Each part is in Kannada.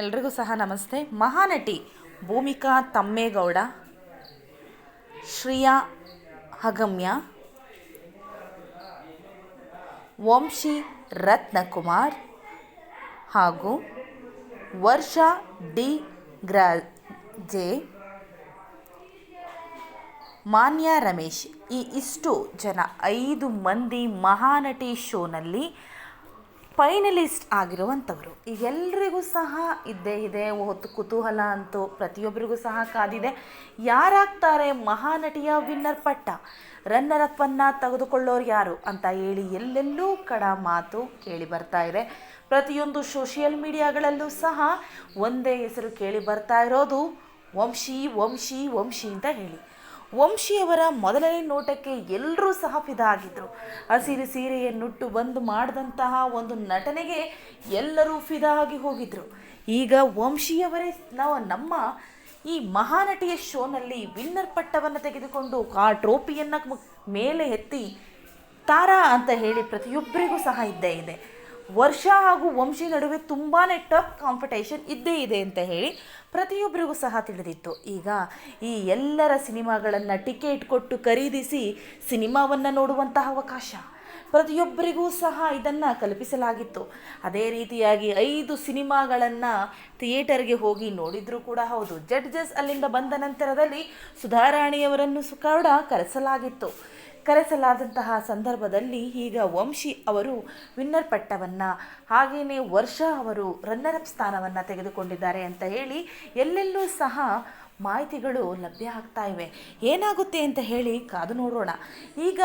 ಎಲ್ರಿಗೂ ಸಹ ನಮಸ್ತೆ. ಮಹಾನಟಿ ಭೂಮಿಕಾ ತಮ್ಮೇಗೌಡ, ಶ್ರೀಯಾ ಹಗಮ್ಯ, ವಂಶಿ ರತ್ನಕುಮಾರ್ ಹಾಗೂ ವರ್ಷಾ ಡಿ ಗ್ರಾಜೆ, ಮಾನ್ಯ ರಮೇಶ್. ಈ ಇಷ್ಟು ಜನ ಐದು ಮಂದಿ ಮಹಾನಟಿ ಶೋನಲ್ಲಿ ಫೈನಲಿಸ್ಟ್ ಆಗಿರುವಂಥವರು. ಎಲ್ರಿಗೂ ಸಹ ಇದ್ದೇ ಇದೆ ಹೊತ್ತು ಕುತೂಹಲ ಅಂತೂ ಪ್ರತಿಯೊಬ್ಬರಿಗೂ ಸಹ ಕಾದಿದೆ. ಯಾರಾಗ್ತಾರೆ ಮಹಾನಟಿಯ ವಿನ್ನರ್ ಪಟ್ಟ? ರನ್ನರ್ ಅಪ್ಪನ್ನು ತೆಗೆದುಕೊಳ್ಳೋರು ಯಾರು ಅಂತ ಹೇಳಿ ಎಲ್ಲೆಲ್ಲೂ ಕಡ ಮಾತು ಕೇಳಿ ಬರ್ತಾ ಇದೆ. ಪ್ರತಿಯೊಂದು ಸೋಷಿಯಲ್ ಮೀಡಿಯಾಗಳಲ್ಲೂ ಸಹ ಒಂದೇ ಹೆಸರು ಕೇಳಿ ಬರ್ತಾ ಇರೋದು, ವಂಶಿ ವಂಶಿ ವಂಶಿ ಅಂತ ಹೇಳಿ. ವಂಶಿಯವರ ಮೊದಲನೇ ನೋಟಕ್ಕೆ ಎಲ್ಲರೂ ಸಹ ಫಿದಾ ಆಗಿದ್ದರು ಹಸಿರು ಸೀರೆಯನ್ನುಟ್ಟು ಬಂದು ಮಾಡಿದಂತಹ ಒಂದು ನಟನೆಗೆ ಎಲ್ಲರೂ ಫಿದಾ ಆಗಿ ಹೋಗಿದ್ರು. ಈಗ ವಂಶಿಯವರೇ ನಾವು ನಮ್ಮ ಈ ಮಹಾನಟಿಯ ಶೋನಲ್ಲಿ ವಿನ್ನರ್ ಪಟ್ಟವನ್ನು ತೆಗೆದುಕೊಂಡು ಆ ಟ್ರೋಪಿಯನ್ನು ಮೇಲೆ ಎತ್ತಿ ತಾರಾ ಅಂತ ಹೇಳಿ ಪ್ರತಿಯೊಬ್ಬರಿಗೂ ಸಹ ಇದ್ದೇ ಇದೆ. ವರ್ಷ ಹಾಗೂ ವಂಶಿ ನಡುವೆ ತುಂಬಾ ಟಫ್ ಕಾಂಪಿಟೇಷನ್ ಇದ್ದೇ ಇದೆ ಅಂತ ಹೇಳಿ ಪ್ರತಿಯೊಬ್ಬರಿಗೂ ಸಹ ತಿಳಿದಿತ್ತು. ಈಗ ಈ ಎಲ್ಲರ ಸಿನಿಮಾಗಳನ್ನು ಟಿಕೆಟ್ ಕೊಟ್ಟು ಖರೀದಿಸಿ ಸಿನಿಮಾವನ್ನು ನೋಡುವಂತಹ ಅವಕಾಶ ಪ್ರತಿಯೊಬ್ಬರಿಗೂ ಸಹ ಇದನ್ನು ಕಲ್ಪಿಸಲಾಗಿತ್ತು. ಅದೇ ರೀತಿಯಾಗಿ ಐದು ಸಿನಿಮಾಗಳನ್ನು ಥಿಯೇಟರ್ಗೆ ಹೋಗಿ ನೋಡಿದರೂ ಕೂಡ ಹೌದು, ಜಡ್ಜಸ್ ಅಲ್ಲಿಂದ ಬಂದ ನಂತರದಲ್ಲಿ ಸುಧಾರಾಣಿಯವರನ್ನು ಕೂಡ ಕರೆಸಲಾಗಿತ್ತು. ಕರೆಸಲಾದಂತಹ ಸಂದರ್ಭದಲ್ಲಿ ಈಗ ವಂಶಿ ಅವರು ವಿನ್ನರ್ ಪಟ್ಟವನ್ನು ಹಾಗೆಯೇ ವರ್ಷ ಅವರು ರನ್ನರ್ ಅಪ್ ಸ್ಥಾನವನ್ನು ತೆಗೆದುಕೊಂಡಿದ್ದಾರೆ ಅಂತ ಹೇಳಿ ಎಲ್ಲೆಲ್ಲೂ ಸಹ ಮಾಹಿತಿಗಳು ಲಭ್ಯ ಆಗ್ತಾ ಇವೆ. ಏನಾಗುತ್ತೆ ಅಂತ ಹೇಳಿ ಕಾದು ನೋಡೋಣ. ಈಗ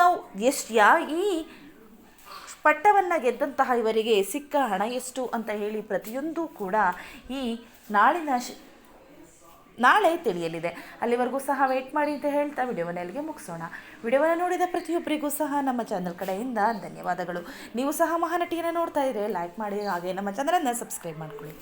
ಎಷ್ಟು ಯಾ, ಈ ಪಟ್ಟವನ್ನು ಗೆದ್ದಂತಹ ಇವರಿಗೆ ಸಿಕ್ಕ ಹಣ ಎಷ್ಟು ಅಂತ ಹೇಳಿ ಪ್ರತಿಯೊಂದು ಕೂಡ ಈ ನಾಳಿನ ನಾಳೆ ತಿಳಿಯಲಿದೆ. ಅಲ್ಲಿವರೆಗೂ ಸಹ ವೆಯ್ಟ್ ಮಾಡಿ ಅಂತ ಹೇಳ್ತಾ ವಿಡಿಯೋವನ್ನು ಎಲ್ಲಿಗೆ ಮುಗಿಸೋಣ. ವಿಡಿಯೋವನ್ನು ನೋಡಿದ ಪ್ರತಿಯೊಬ್ಬರಿಗೂ ಸಹ ನಮ್ಮ ಚಾನಲ್ ಕಡೆಯಿಂದ ಧನ್ಯವಾದಗಳು. ನೀವು ಸಹ ಮಹಾನಟಿಯನ್ನು ನೋಡ್ತಾ ಇದ್ರೆ ಲೈಕ್ ಮಾಡಿ, ಹಾಗೆ ನಮ್ಮ ಚಾನಲನ್ನು ಸಬ್ಸ್ಕ್ರೈಬ್ ಮಾಡ್ಕೊಳ್ಳಿ.